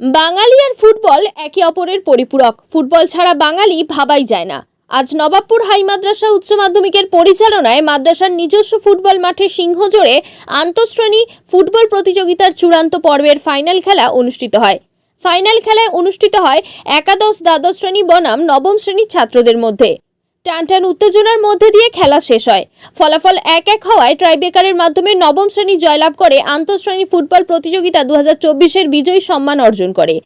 বাঙালি আর football একে অপরের পরিপূরক। ফুটবল ছাড়া বাঙালি ভাবাই যায় না। আজ নবাবপুর হাই মাদ্রাসা উচ্চ মাধ্যমিকের পরিচালনায় মাদ্রাসার নিজস্ব ফুটবল মাঠে সিংহজোড়ে আন্তঃশ্রেণী ফুটবল প্রতিযোগিতার চূড়ান্ত পর্বের ফাইনাল খেলা অনুষ্ঠিত হয়। ফাইনাল খেলায় অনুষ্ঠিত হয় একাদশ দ্বাদশ শ্রেণি বনাম নবম শ্রেণির ছাত্রদের মধ্যে। টানটান উত্তেজনার মধ্যে দিয়ে খেলা শেষ হয়। ফলাফল এক এক হওয়ায় ট্রাইবেকারের মাধ্যমে নবম শ্রেণি জয়লাভ করে আন্তঃশ্রেণী ফুটবল প্রতিযোগিতা দু হাজার চব্বিশের বিজয়ী সম্মান অর্জন করে।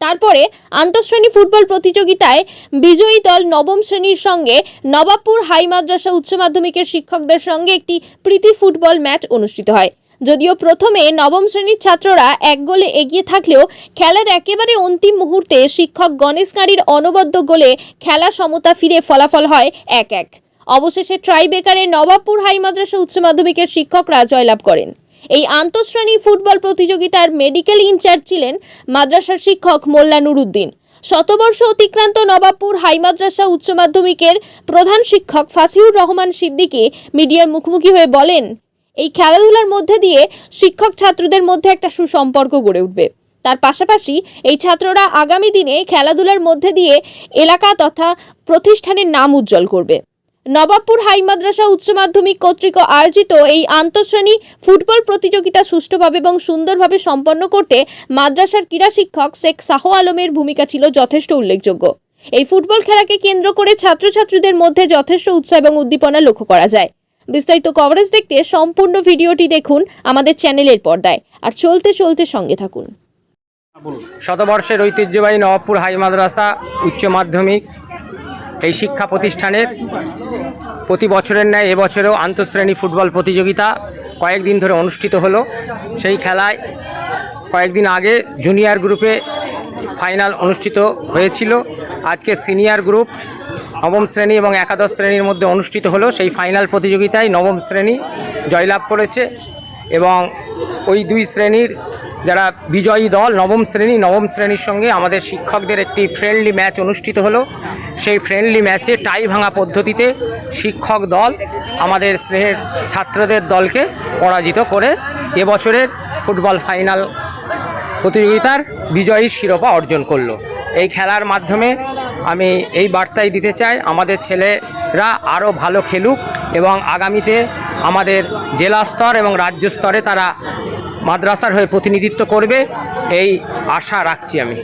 তারপরে আন্তঃশ্রেণী ফুটবল প্রতিযোগিতায় বিজয়ী দল নবম শ্রেণির সঙ্গে নবাবপুর হাই মাদ্রাসা উচ্চ মাধ্যমিকের শিক্ষকদের সঙ্গে একটি প্রীতি ফুটবল ম্যাচ অনুষ্ঠিত হয়। যদিও প্রথমে নবম শ্রেণির ছাত্ররা এক গোলে এগিয়ে থাকলেও খেলার একেবারে অন্তিম মুহূর্তে শিক্ষক গণেশ গাড়ির অনবদ্য গোলে খেলা সমতা ফিরে ফলাফল হয় এক এক। অবশেষে ট্রাইবেকারের নবাবপুর হাই মাদ্রাসা উচ্চ মাধ্যমিকের শিক্ষকরা জয়লাভ করেন। এই আন্তঃশ্রেণী ফুটবল প্রতিযোগিতার মেডিকেল ইনচার্জ ছিলেন মাদ্রাসার শিক্ষক মোল্লা নুরুদ্দিন। শতবর্ষ অতিক্রান্ত নবাবপুর হাই মাদ্রাসা উচ্চ মাধ্যমিকের প্রধান শিক্ষক ফাসিউর রহমান সিদ্দিকী মিডিয়ার মুখোমুখি হয়ে বলেন এই খেলাধুলার মধ্যে দিয়ে শিক্ষক ছাত্রদের মধ্যে একটা সুসম্পর্ক গড়ে উঠবে। তার পাশাপাশি এই ছাত্ররা আগামী দিনে খেলাধুলার মধ্যে দিয়ে এলাকা তথা প্রতিষ্ঠানের নাম উজ্জ্বল করবে। নবাবপুর হাই মাদ্রাসা উচ্চ মাধ্যমিক কর্তৃক আয়োজিত এই আন্তঃশ্রেণী ফুটবল প্রতিযোগিতা সুষ্ঠুভাবে এবং সুন্দরভাবে সম্পন্ন করতে মাদ্রাসার ক্রীড়া শিক্ষক শেখ শাহ আলমের ভূমিকা ছিল যথেষ্ট উল্লেখযোগ্য। এই ফুটবল খেলাকে কেন্দ্র করে ছাত্রছাত্রীদের মধ্যে যথেষ্ট উৎসাহ এবং উদ্দীপনা লক্ষ্য করা যায়। বিস্তারিত কভারেজ দেখতে সম্পূর্ণ ভিডিওটি দেখুন আমাদের চ্যানেলের পর্দায়। আর চলতে চলতে সঙ্গে থাকুন। শতবর্ষের ঐতিহ্যবাহী নবাবপুর হাই মাদ্রাসা উচ্চ মাধ্যমিক এই শিক্ষা প্রতিষ্ঠানের প্রতি বছরের ন্যায় এবছরেও আন্তঃশ্রেণী ফুটবল প্রতিযোগিতা কয়েকদিন ধরে অনুষ্ঠিত হলো। সেই খেলায় কয়েকদিন আগে জুনিয়র গ্রুপে ফাইনাল অনুষ্ঠিত হয়েছিল। আজকে সিনিয়র গ্রুপ নবম শ্রেণি এবং একাদশ শ্রেণির মধ্যে অনুষ্ঠিত হলো। সেই ফাইনাল প্রতিযোগিতায় নবম শ্রেণি জয়লাভ করেছে এবং ওই দুই শ্রেণির যারা বিজয়ী দল, নবম শ্রেণি, নবম শ্রেণির সঙ্গে আমাদের শিক্ষকদের একটি ফ্রেন্ডলি ম্যাচ অনুষ্ঠিত হলো। সেই ফ্রেন্ডলি ম্যাচে টাই ভাঙা পদ্ধতিতে শিক্ষক দল আমাদের স্নেহের ছাত্রদের দলকে পরাজিত করে এবছরের ফুটবল ফাইনাল প্রতিযোগিতার বিজয়ী শিরোপা অর্জন করল। এই খেলার মাধ্যমে আমি এই বার্তাই দিতে চাই, আমাদের ছেলেরা আরও ভালো খেলুক এবং আগামীতে আমাদের জেলা স্তর এবং রাজ্য স্তরে তারা মাদ্রাসার হয়ে প্রতিনিধিত্ব করবে, এই আশা রাখছি আমি।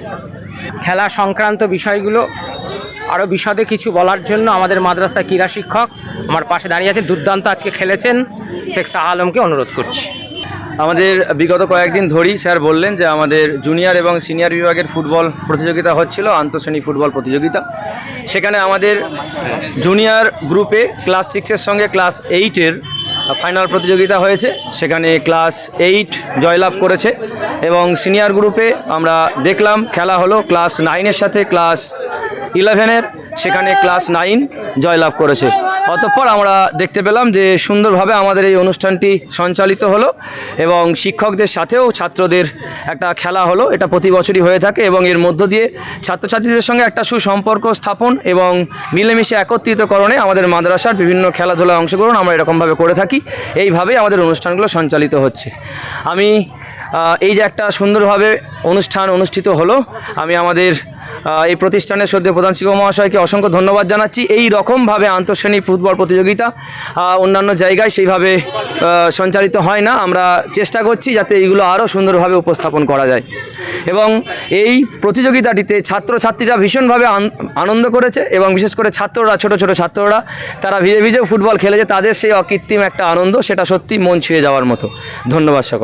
খেলা সংক্রান্ত বিষয়গুলো আরও বিশদে কিছু বলার জন্য আমাদের মাদ্রাসা ক্রীড়া শিক্ষক আমার পাশে দাঁড়িয়ে আছে দুর্দান্ত আজকে খেলেছেন শেখ শাহ আলমকে অনুরোধ করছি। আমাদের বিগত কয়েকদিন ধরেই স্যার বললেন যে আমাদের জুনিয়র এবং সিনিয়র বিভাগের ফুটবল প্রতিযোগিতা হচ্ছিল, আন্তঃশ্রেণী ফুটবল প্রতিযোগিতা। সেখানে আমাদের জুনিয়র গ্রুপে ক্লাস সিক্সের সঙ্গে ক্লাস এইটের ফাইনাল প্রতিযোগিতা হয়েছে। সেখানে ক্লাস এইট জয়লাভ করেছে এবং সিনিয়র গ্রুপে আমরা দেখলাম, খেলা হলো ক্লাস নাইনের সাথে, ক্লাস ইলেভেনের। সেখানে ক্লাস নাইন জয়লাভ করেছে। অতঃপর আমরা দেখতে পেলাম যে সুন্দরভাবে আমাদের এই অনুষ্ঠানটি সঞ্চালিত হলো এবং শিক্ষকদের সাথেও ছাত্রদের একটা খেলা হলো। এটা প্রতি বছরই হয়ে থাকে এবং এর মধ্য দিয়ে ছাত্রছাত্রীদের সঙ্গে একটা সুসম্পর্ক স্থাপন এবং মিলেমিশে একত্রিতকরণে আমাদের মাদ্রাসার বিভিন্ন খেলাধুলায় অংশগ্রহণ আমরা এরকমভাবে করে থাকি। এইভাবেই আমাদের অনুষ্ঠানগুলো সঞ্চালিত হচ্ছে। আমি এই যে একটা সুন্দরভাবে অনুষ্ঠান অনুষ্ঠিত হলো, আমি আমাদের এই প্রতিষ্ঠানের সদ্য প্রধান শিক্ষক মহাশয়কে অসংখ্য ধন্যবাদ জানাচ্ছি। এই রকমভাবে আন্তঃশ্রেণী ফুটবল প্রতিযোগিতা অন্যান্য জায়গায় সেইভাবে সঞ্চালিত হয় না। আমরা চেষ্টা করছি যাতে এইগুলো আরও সুন্দরভাবে উপস্থাপন করা যায়। এবং এই প্রতিযোগিতাটিতে ছাত্রছাত্রীরা ভীষণভাবে আনন্দ করেছে এবং বিশেষ করে ছাত্ররা, ছোট ছোট ছাত্ররা, তারা ভিজে ভিজে ফুটবল খেলেছে, তাদের সেই অকৃত্রিম একটা আনন্দ, সেটা সত্যি মন ছুঁয়ে যাওয়ার মতো। ধন্যবাদ সকল